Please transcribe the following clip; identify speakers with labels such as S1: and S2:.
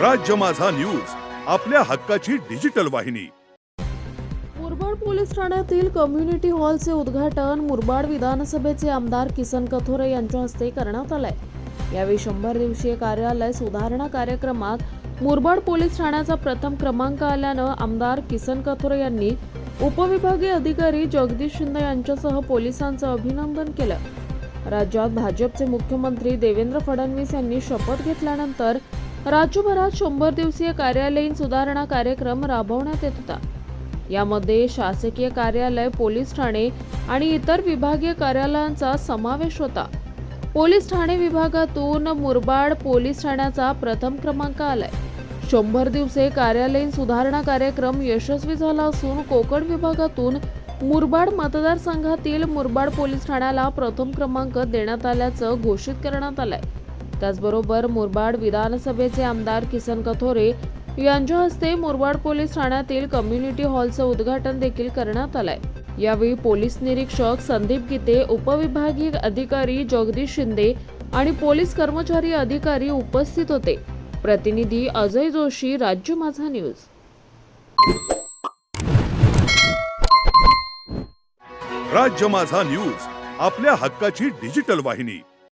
S1: राज्य माझा न्यूज आपल्या हक्काची डिजिटल वाहिनी.
S2: मुरबाड पोलीस ठाण्यातील कम्युनिटी हॉलचे उद्घाटन मुरबाड विधानसभेचे आमदार किसन कथोरे यांच्या हस्ते करण्यात आलंय. यावेळी शंभर दिवसीय कार्यालय सुधारणा कार्यक्रमात मुरबाड पोलीस ठाण्याचा प्रथम क्रमांक आल्यानं आमदार किसन कथोरे यांनी उपविभागीय अधिकारी जगदीश शिंदे यांच्यासह पोलिसांचं अभिनंदन केलं. राज्यात भाजपचे मुख्यमंत्री देवेंद्र फडणवीस यांनी शपथ घेतल्यानंतर राज्यभरात शंभर दिवसीय कार्यालयीन सुधारणा कार्यक्रम राबवण्यात येत होता. यामध्ये शासकीय कार्यालय पोलीस ठाणे आणि इतर विभागीय कार्यालयांचा समावेश होता. पोलीस ठाणे विभागातून मुरबाड पोलीस ठाण्याचा प्रथम क्रमांक आलाय. शंभर दिवसे कार्यालयीन सुधारणा कार्यक्रम यशस्वी झाला असून कोकण विभागातून मुरबाड मतदारसंघातील मुरबाड पोलीस ठाण्याला प्रथम क्रमांक देण्यात आल्याचं घोषित करण्यात आलंय. त्याचबरोबर मुरबाड विधानसभेचे आमदार किसन कथोरे यांच्या हस्ते मुरबाड पोलीस ठाण्यातील कम्युनिटी हॉलचं उद्घाटन देखील करण्यात आलंय. यावेळी पोलीस निरीक्षक संदीप गीते उपविभागीय अधिकारी जगदीश शिंदे आणि पोलीस कर्मचारी अधिकारी उपस्थित होते. प्रतिनिधी अजय जोशी राज्य माझा न्यूज.
S1: राज्य माझा न्यूज आपल्या हक्काची डिजिटल वाहिनी.